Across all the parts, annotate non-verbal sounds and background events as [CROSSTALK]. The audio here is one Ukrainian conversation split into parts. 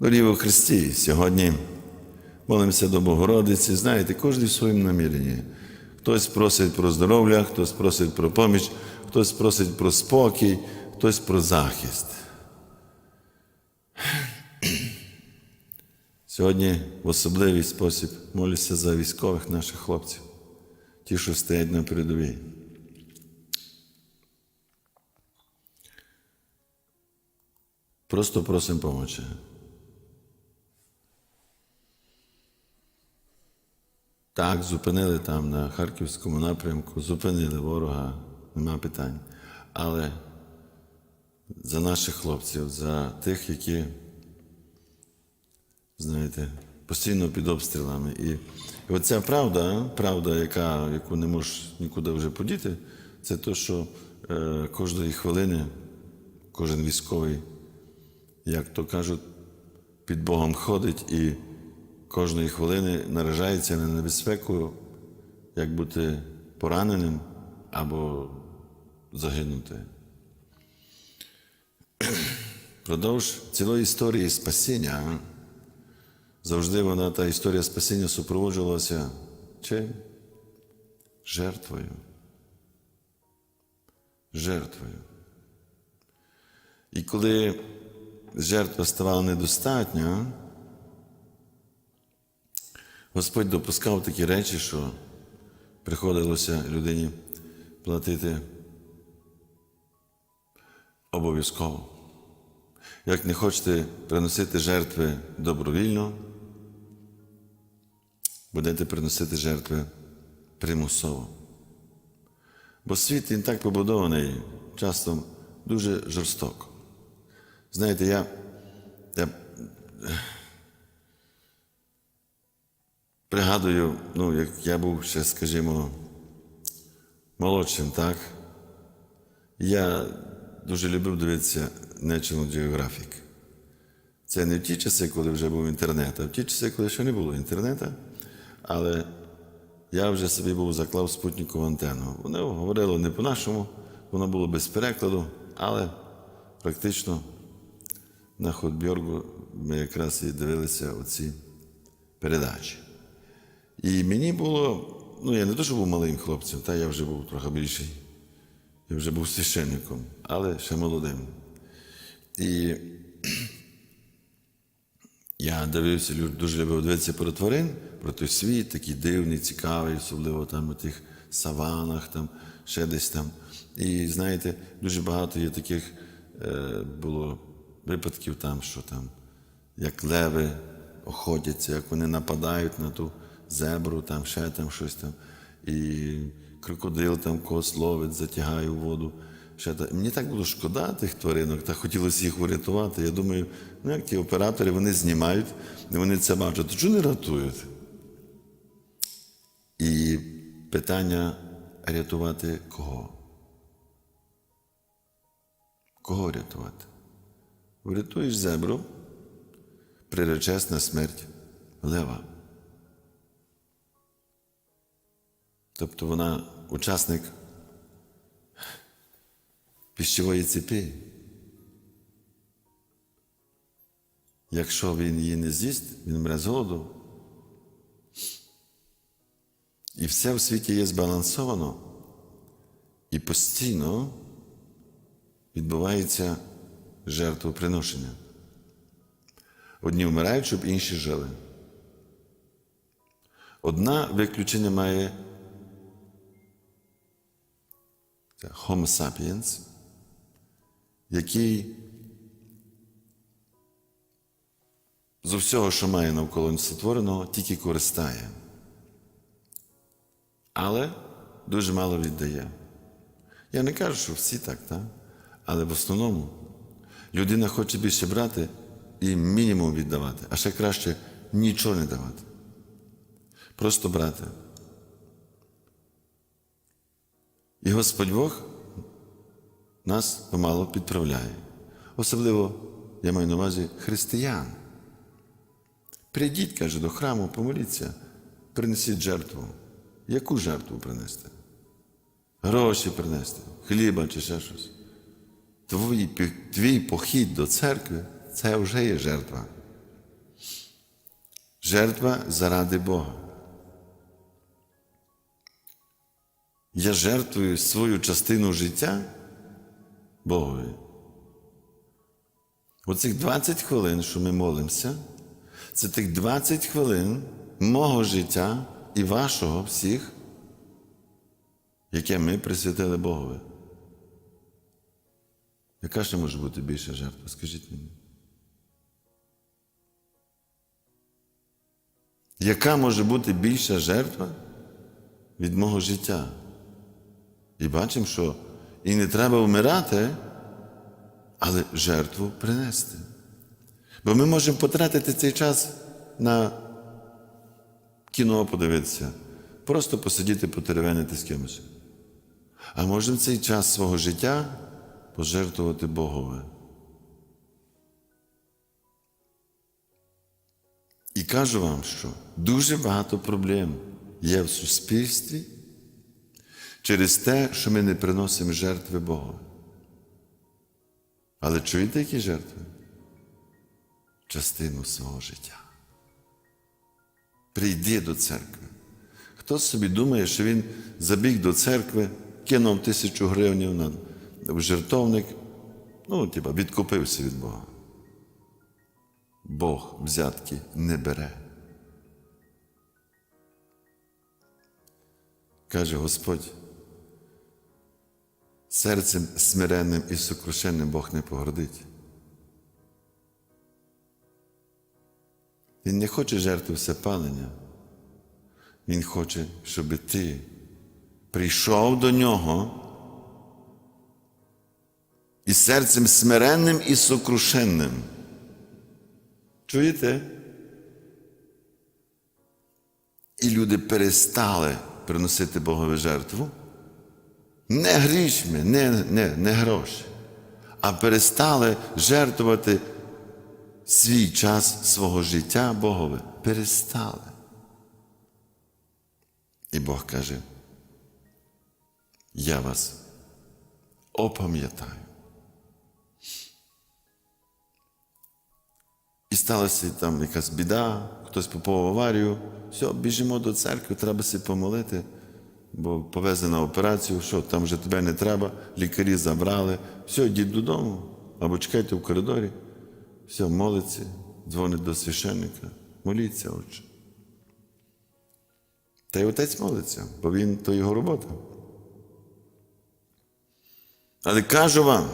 Дорогі у Христі, сьогодні молимося до Богородиці. Знаєте, кожен в своєму наміренні. Хтось просить про здоров'я, хтось просить про поміч, хтось просить про спокій, хтось про захист. [CLEARS THROAT] Сьогодні в особливий спосіб молюся за військових наших хлопців, ті, що стоять на передовій. Просто просимо помочі. Так, зупинили там на Харківському напрямку, зупинили ворога, нема питань. Але за наших хлопців, за тих, які, знаєте, постійно під обстрілами. І, і оця правда, правда, яка, яку не можеш нікуди вже подіти, це те, що е, кожної хвилини кожен військовий, як то кажуть, під Богом ходить і кожної хвилини наражається на небезпеку, як бути пораненим або загинути. Продовж цілої історії спасіння завжди вона, та історія спасіння супроводжувалася чим? Жертвою. Жертвою. І коли жертва ставала недостатня, Господь допускав такі речі, що приходилося людині платити обов'язково. Як не хочете приносити жертви добровільно, будете приносити жертви примусово. Бо світ він так побудований, часто дуже жорстоко. Знаєте, я, я пригадую, ну, як я був ще, скажімо, молодшим, так? Я дуже любив дивитися National Geographic. Це не в ті часи, коли вже був інтернет, а в ті часи, коли ще не було інтернету. Але я вже собі був заклав спутникову антенну. Вони говорили не по-нашому, воно було без перекладу, але практично на Ходбьоргу ми якраз і дивилися оці передачі. І мені було, ну я не то, що був малим хлопцем, та я вже був трохи більший. Я вже був священником, але ще молодим. І [CLEARS THROAT] я дивився, дуже любив дивитися про тварин, про той світ, такий дивний, цікавий, особливо там у тих саванах, там, ще десь там. І знаєте, дуже багато є таких е, було випадків там, що там, як леви охотяться, як вони нападають на ту зебру, там ще там щось там. І крокодил там когось ловить, затягає у воду. Ще та. Мені так було шкода тих тваринок, так хотілося їх врятувати. Я думаю, ну як ті оператори вони знімають, вони це бачать, то чого не рятують? І питання рятувати кого? Кого рятувати? Врятуєш зебру, приречеш на смерть лева. Тобто вона учасник піщової цепи. Якщо він її не з'їсть, він мре з голоду. І все в світі є збалансовано. І постійно відбувається жертвоприношення. Одні вмирають, щоб інші жили. Одна виключення має це Homo sapiens, який з всього, що має навколо сотвореного, тільки користає. Але дуже мало віддає. Я не кажу, що всі так, так? але в основному людина хоче більше брати і мінімум віддавати, а ще краще нічого не давати. Просто брати. І Господь Бог нас помало підправляє. Особливо, я маю на увазі християн. Прийдіть, каже, до храму, помоліться, принесіть жертву. Яку жертву принести? Гроші принести, хліба чи ще щось. Твій, твій похід до церкви це вже є жертва. жертва заради Бога. Я жертвую свою частину життя Богові. Оцих 20 хвилин, що ми молимося, це тих 20 хвилин мого життя і вашого всіх, яке ми присвятили Богові. Яка ще може бути більша жертва? Скажіть мені. Яка може бути більша жертва від мого життя? І бачимо, що і не треба вмирати, але жертву принести. Бо ми можемо потратити цей час на кіно подивитися, просто посидіти, потеревенити з кимось. А можемо цей час свого життя пожертвувати Богове. І кажу вам, що дуже багато проблем є в суспільстві через те, що ми не приносимо жертви Богу. Але чуєте, які жертви? Частину свого життя. Прийди до церкви. Хто собі думає, що він забіг до церкви, кинув тисячу гривень на жертовник, ну, типа, відкупився від Бога. Бог взятки не бере. Каже Господь, серцем смиренним і сокрушенним Бог не погордить. Він не хоче жертви всепалення. Він хоче, щоб ти прийшов до нього і серцем смиренним і сокрушенним. Чуєте? І люди перестали приносити Богові жертву. Не грішми, не, не, не гроші, а перестали жертвувати свій час свого життя Богові. Перестали. І Бог каже, я вас опам'ятаю. І сталася там якась біда, хтось попав в аварію. Все, біжимо до церкви, треба себе помолити, бо повезли на операцію, що там вже тебе не треба, лікарі забрали. Все, йдіть додому або чекайте в коридорі. Все, молиться, дзвонить до священника, моліться, отче. Та й отець молиться, бо він то його робота. Але кажу вам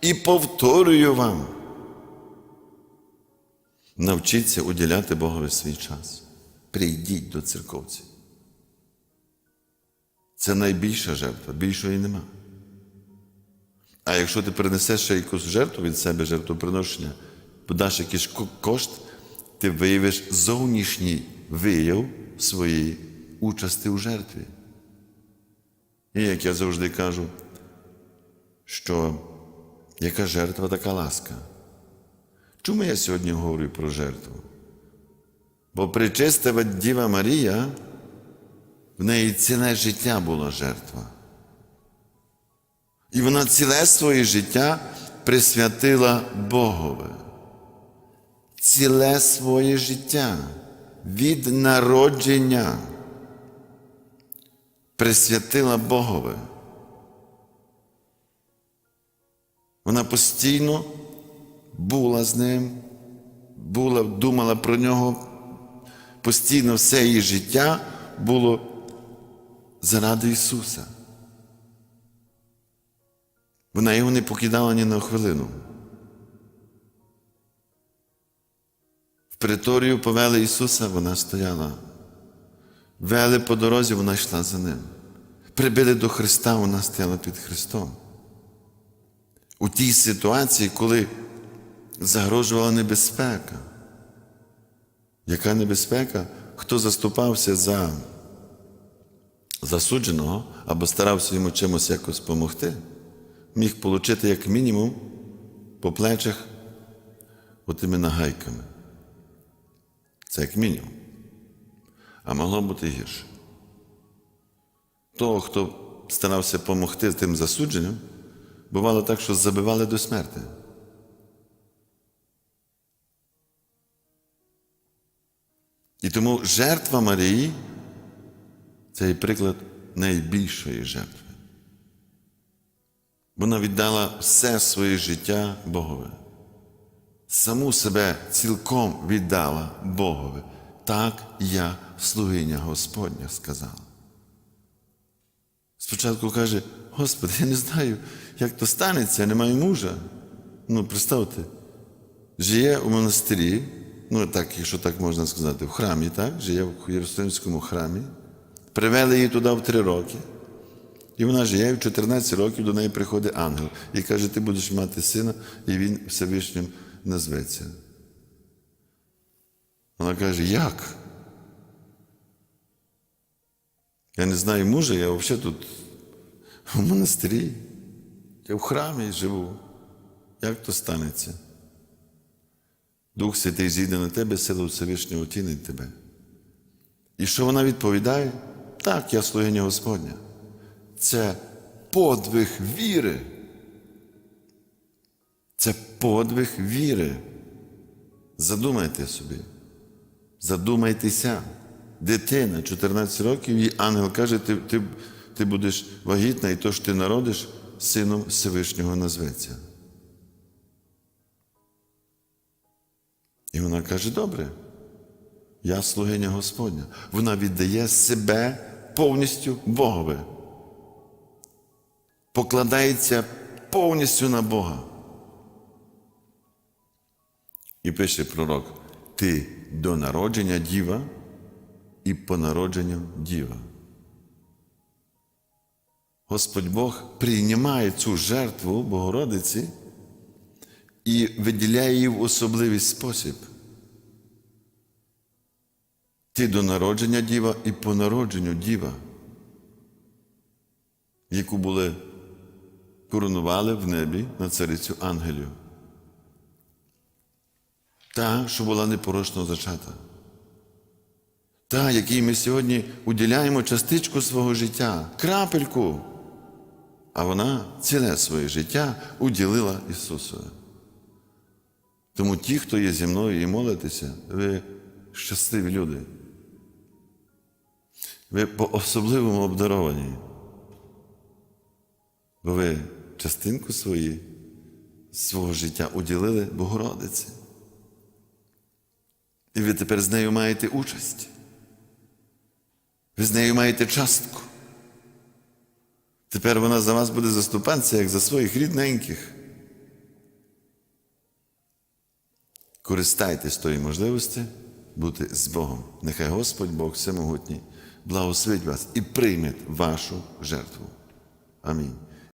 і повторюю вам. Навчіться уділяти Богові свій час. Прийдіть до церковців. Це найбільша жертва, більшої нема. А якщо ти принесеш ще якусь жертву від себе, жертвоприношення, подаш якийсь кошт, ти виявиш зовнішній вияв своєї участі у жертві. І як я завжди кажу, що яка жертва, така ласка. Чому я сьогодні говорю про жертву? Бо причистива Діва Марія, в неї ціле життя була жертва. І вона ціле своє життя присвятила Богове. Ціле своє життя від народження присвятила Богове. Вона постійно була з ним, була, думала про нього. Постійно все її життя було заради Ісуса. Вона його не покидала ні на хвилину. В приторію повели Ісуса, вона стояла. Вели по дорозі, вона йшла за ним. Прибили до Христа, вона стояла під Христом. У тій ситуації, коли загрожувала небезпека. Яка небезпека? Хто заступався за засудженого або старався йому чимось якось допомогти, міг отримати як мінімум по плечах отими нагайками. Це як мінімум. А могло бути гірше. Того, хто старався допомогти тим засудженням, бувало так, що забивали до смерти. І тому жертва Марії це є приклад найбільшої жертви. Вона віддала все своє життя Богові. Саму себе цілком віддала Богові. Так я слугиня Господня сказала. Спочатку каже, Господи, я не знаю, як то станеться, я не маю мужа. Ну, представте, живе у монастирі, ну так, якщо так можна сказати, в храмі, так? Живе в Єрусалимському храмі. Привели її туди в три роки. І вона і в 14 років до неї приходить ангел і каже, ти будеш мати сина, і він Всевишнім назветься. Вона каже, як? Я не знаю мужа, я взагалі тут в монастирі, я в храмі живу. Як то станеться? Дух Святий зійде на тебе, сила Всевишнього тінить тебе. І що вона відповідає? Так, я слугиня Господня. Це подвиг віри. Це подвиг віри. Задумайте собі. Задумайтеся. Дитина 14 років, і ангел каже, ти, ти, ти будеш вагітна, і то, що ти народиш, сином Всевишнього назветься. І вона каже: добре, я слугиня Господня. Вона віддає себе повністю Богові. Покладається повністю на Бога. І пише пророк: ти до народження діва і по народженню діва. Господь Бог приймає цю жертву Богородиці і виділяє її в особливий спосіб. Ти до народження діва і по народженню діва, яку були коронували в небі на царицю ангелів. Та, що була непорочно зачата. Та, якій ми сьогодні уділяємо частичку свого життя, крапельку. А вона ціле своє життя уділила Ісусові. Тому ті, хто є зі мною і молитеся, ви щасливі люди. Ви по-особливому обдаровані. Бо ви частинку свої, свого життя уділили Богородиці. І ви тепер з нею маєте участь. Ви з нею маєте частку. Тепер вона за вас буде заступатися, як за своїх рідненьких. Користайтесь тої можливості бути з Богом. Нехай Господь Бог Всемогутній благословить вас і прийме вашу жертву. Амінь.